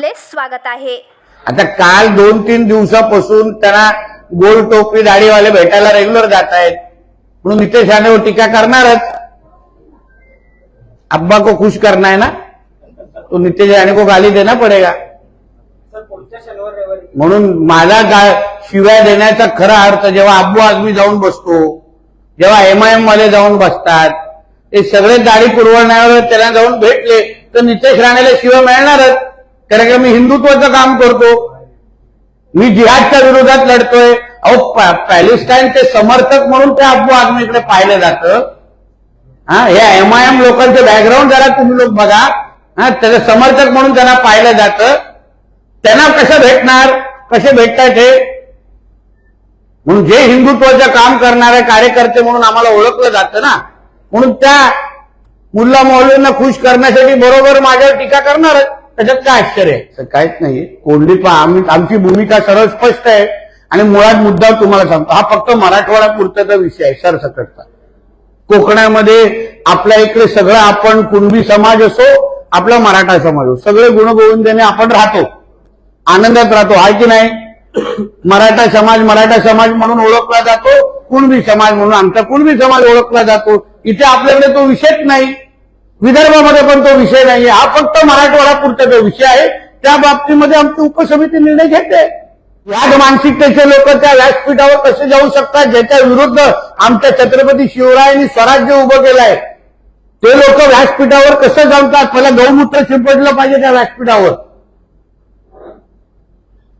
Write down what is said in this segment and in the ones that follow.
स्वागत आहे. आता काल दोन तीन दिवसापासून त्यांना गोल टोपी दाढीवाले भेटायला रेग्युलर जात आहेत. म्हणून नितेश राणेवर टीका करणारच. अब्बा को खुश करना है ना? तो नितेश राणे को गाली देना पडेगा. म्हणून माझा गा- शिव्या देण्याचा खरा अर्थ जेव्हा अब्बू आजमी जाऊन बसतो जेव्हा एमआयएम वाले जाऊन बसतात ते सगळे दाढी पुरवण्यावर त्यांना जाऊन भेटले तर नितेश राणेला शिवाय मिळणारच. कारण की मी हिंदुत्वाचं काम करतो. मी जिहादच्या विरोधात लढतोय. अहो पॅलेस्टाईनचे समर्थक म्हणून ते अब्बू आझमीकडे पाहिलं जातं. हा हे एमआयएम लोकांचे बॅकग्राऊंड जरा तुम्ही लोक बघा. हा त्याचं समर्थक म्हणून त्यांना पाहिलं जातं. त्यांना कसं भेटणार? कसे भेटतात हे? म्हणून जे हिंदुत्वाचं काम करणारे कार्यकर्ते म्हणून आम्हाला ओळखलं जातं ना. म्हणून त्या मुल्ला मौलवींना खुश करण्यासाठी बरोबर माझ्यावर टीका करणारच. त्याच्यात काय आश्चर्य आहे? असं काहीच नाही. कोंडी पहा आम्ही आमची भूमिका सरळ स्पष्ट आहे आणि मुळात मुद्दा तुम्हाला सांगतो. हा फक्त मराठवाडा पुरताचा विषय आहे सरसकटचा. कोकणामध्ये आपल्या इकडे सगळं आपण कुणबी समाज असो आपला मराठा समाज असो सगळे गुणगोविंदाने आपण राहतो. आनंदात राहतो आहे की नाही? मराठा समाज मराठा समाज म्हणून ओळखला जातो कुणबी समाज म्हणून आमचा कुणबी समाज ओळखला जातो. इथे आपल्याकडे तो विषयच नाही. विदर्भामध्ये पण तो विषय नाही हा फक्त मराठवाडा पुरताचा विषय आहे त्या बाबतीमध्ये आमची उपसमिती निर्णय घेते. याच मानसिकतेचे लोक त्या व्यासपीठावर कसे जाऊ शकतात ज्याच्या विरुद्ध आमच्या छत्रपती शिवरायांनी स्वराज्य उभं केलंय ते लोक व्यासपीठावर कसं जमतात मला गौमूत्र शिंपडलं पाहिजे त्या व्यासपीठावर.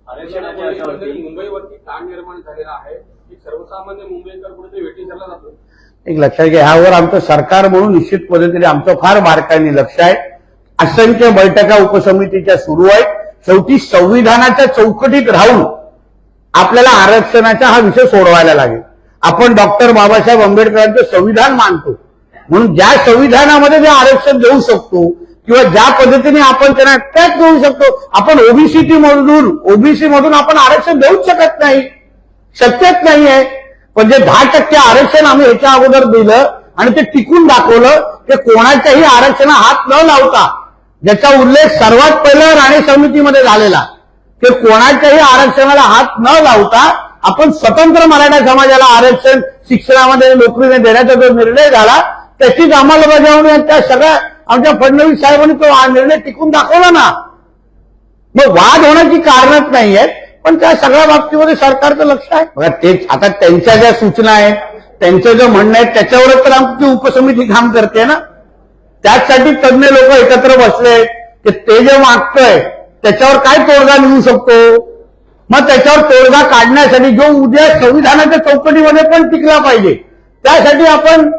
आरक्षणाच्या मुंबईवरती ताण निर्माण झालेला आहे. सर्वसामान्य मुंबईकर कुठेतरी वेठीसरला जातो. एक लक्षात घ्या ह्यावर आमचं सरकार म्हणून निश्चित पद्धतीने आमचं फार बारकाईने लक्ष आहे. असंख्य बैठका उपसमितीच्या सुरू आहेत. शेवटी संविधानाच्या चौकटीत राहून आपल्याला आरक्षणाचा हा विषय सोडवायला लागेल. आपण डॉक्टर बाबासाहेब आंबेडकरांचं संविधान मानतो. म्हणून ज्या संविधानामध्ये जे आरक्षण देऊ शकतो किंवा ज्या पद्धतीने आपण त्यांना टॅक्स देऊ शकतो आपण ओबीसी मधून ओबीसी मधून आपण आरक्षण देऊच शकत नाही. शक्यच नाहीये. पण जे दहा टक्के आरक्षण आम्ही ह्याच्या अगोदर दिलं आणि ते टिकून दाखवलं ते कोणाच्याही आरक्षणा हात न लावता ज्याचा उल्लेख सर्वात पहिला राणे समितीमध्ये झालेला ते कोणाच्याही आरक्षणाला हात न लावता आपण स्वतंत्र मराठा समाजाला आरक्षण शिक्षणामध्ये नोकरीने देण्याचा जो निर्णय झाला त्याचीच अंमलबजावणी आणि त्या सगळ्या आमच्या फडणवीस साहेबांनी तो हा निर्णय टिकून दाखवला ना. मग वाद होण्याची कारणच नाही आहेत पण त्या सगळ्या बाबतीमध्ये सरकारचं लक्ष आहे. बघा तेच आता त्यांच्या ज्या सूचना आहेत त्यांचं जे म्हणणं आहे त्याच्यावरच तर आमची उपसमिती काम करते ना. त्याचसाठी तज्ज्ञ लोक एकत्र बसले की ते जे मागतंय त्याच्यावर काय तोडगा निघू शकतो? मग त्याच्यावर तोडगा काढण्यासाठी जो उद्या संविधानाच्या चौकटीमध्ये पण टिकला पाहिजे त्यासाठी आपण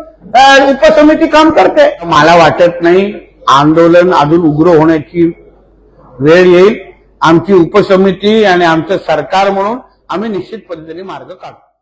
उपसमिती काम करते. मला वाटत नाही आंदोलन अजून उग्र होण्याची वेळ येईल. आमची उपसमिती आणि आमचं सरकार म्हणून आम्ही निश्चित पद्धतीने मार्ग काढतो